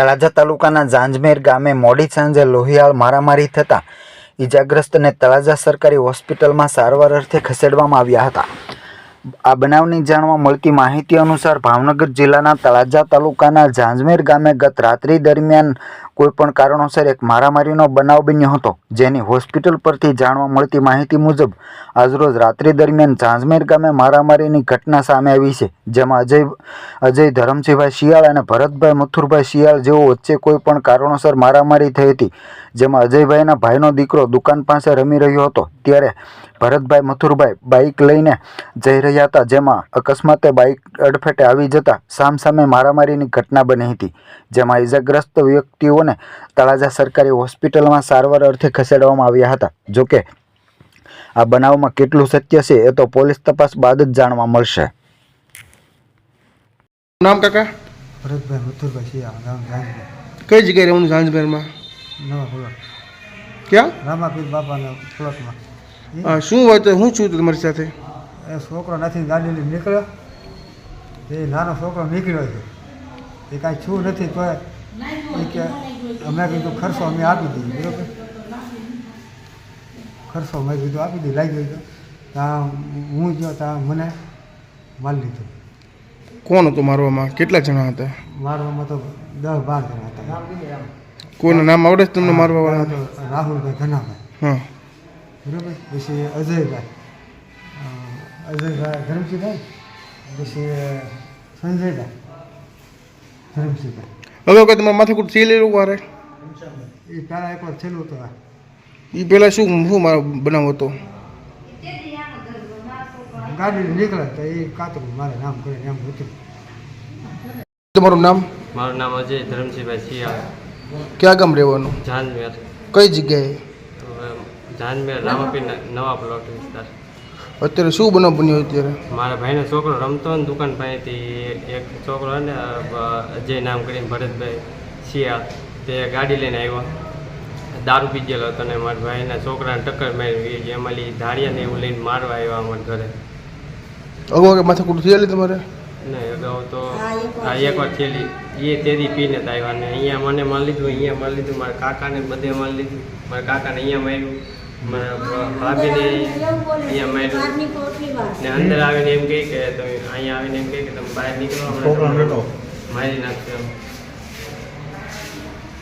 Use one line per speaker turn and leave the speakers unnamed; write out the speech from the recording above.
તળાજા તાલુકાના જાંજમેર ગામે મોડી સાંજે લોહિયાળ મારામારી થતાં ઈજાગ્રસ્તને તળાજા સરકારી હોસ્પિટલમાં સારવાર અર્થે ખસેડવામાં આવ્યા હતા. આ બનાવની જાણવા મળતી માહિતી અનુસાર ભાવનગર જિલ્લાના તળાજા તાલુકાના જાંજમેર ગામે ગત રાત્રિ દરમિયાન કોઈપણ કારણોસર એક મારામારીનો બનાવ બન્યો હતો, જેની હોસ્પિટલ પરથી જાણવા મળતી માહિતી મુજબ, આજરોજ રાત્રિ દરમિયાન ઝાંઝમેર ગામે મારામારીની ઘટના સામે આવી છે, જેમાં અજય અજય ધરમસિંહભાઈ શિયાળ અને ભરતભાઈ મથુરભાઈ શિયાળ જેઓ વચ્ચે કોઈ પણ કારણોસર મારામારી થઈ હતી, જેમાં અજયભાઈના ભાઈનો દીકરો દુકાન પાસે રમી રહ્યો હતો, ત્યારે ભરતભાઈ મથુરભાઈ બાઇક લઈને જઈ રહ્યા હતા, જેમાં અકસ્માતે બાઇક અડફેટે આવી જતા સામસામે મારામારીની ઘટના બની હતી, જેમાં ઇજાગ્રસ્ત વ્યક્તિઓને તળાજા સરકારી હોસ્પિટલમાં સારવાર અર્થે ખસેડવામાં આવ્યા હતા. જોકે આ બનાવમાં કેટલું સત્ય છે એ તો પોલીસ તપાસ બાદ જ જાણવા મળશે.
નામ કાકા?
ભરતભાઈ મથુરભાઈ ગામ
કઈ જગ્યાએ રહેવાનું
નવા પ્લોટ
ક્યાં?
રામાપીર બાપાના પ્લોટમાં
શું હોય તો હું છું તમારી સાથે?
એ છોકરો નથી ગાડી લઈને નીકળ્યો. એ નાનો છોકરો નીકળ્યો છે. એ કાંઈ છું નથી તો એ કે અમે કીધું ખર્ચો અમે આપી દઈએ બરાબર? ખર્ચો મેં કીધું આપી દઈએ લાગી ગયો ત્યાં હું ગયો ત્યાં મને માલ લીધો.
કોણ હતું મારવામાં કેટલા જણા હતા?
મારવામાં તો દસ બાર જણા હતા.
કોઈનું નામ આવડે છે તમને મારવા વાળા
રાહુલભાઈ ધનાભાઈ
હા.
બરાબર? પછી અજયભાઈ. અજયભાઈ ધરમસિંહભાઈ. પછી સંજયભાઈ ધરમસિંહભાઈ.
હવે કોઈ તમારે માથે કોઈ તેલ લેવું વારે?
એ પહેલાં એકવાર છેલ્લું તો
એ પહેલાં શું શું મારો બનાવ હતો?
ગાડી નીકળે તો એ કાતરું મારે નામ કરીને એમ હતું.
તમારું નામ?
મારું નામ અજય ધરમસિંહભાઈ સિયા
ક્યાં ગામ રહેવાનું?
જાનમેર.
કઈ જગ્યાએ?
જાનમેર રામાપીર નવા પ્લોટ વિસ્તાર.
અત્યારે શું બનાવ બન્યો અત્યારે?
મારા ભાઈનો છોકરો રમતો ને દુકાન પાસેથી એક છોકરો ને અજય નામ કરીને ભરતભાઈ શિયા તે ગાડી લઈને આવ્યો. દારૂ પી ગયેલો હતો ને મારા ભાઈના છોકરાને ટક્કર મારી એમાં ધારિયા ને એવું લઈને મારવા આવ્યા અમારા ઘરે.
અગાઉ કે માથે કુટ થયેલી તમારે?
ને અગાઉ તો આ એકવાર થયેલી. એ તેદી પીને આવ્યા ને. અહીંયા મને મારી લીધું અહીંયા મારી લીધું મારા કાકાને બધે મારી લીધું. મારા કાકાને અહીંયા માર્યું. મારા ભાભીને અહીંયા માર્યું ને અંદર આવીને એમ કહે કે તમે અહીંયા આવીને એમ કહે કે તમે બહાર નીકળો મારી નાખશો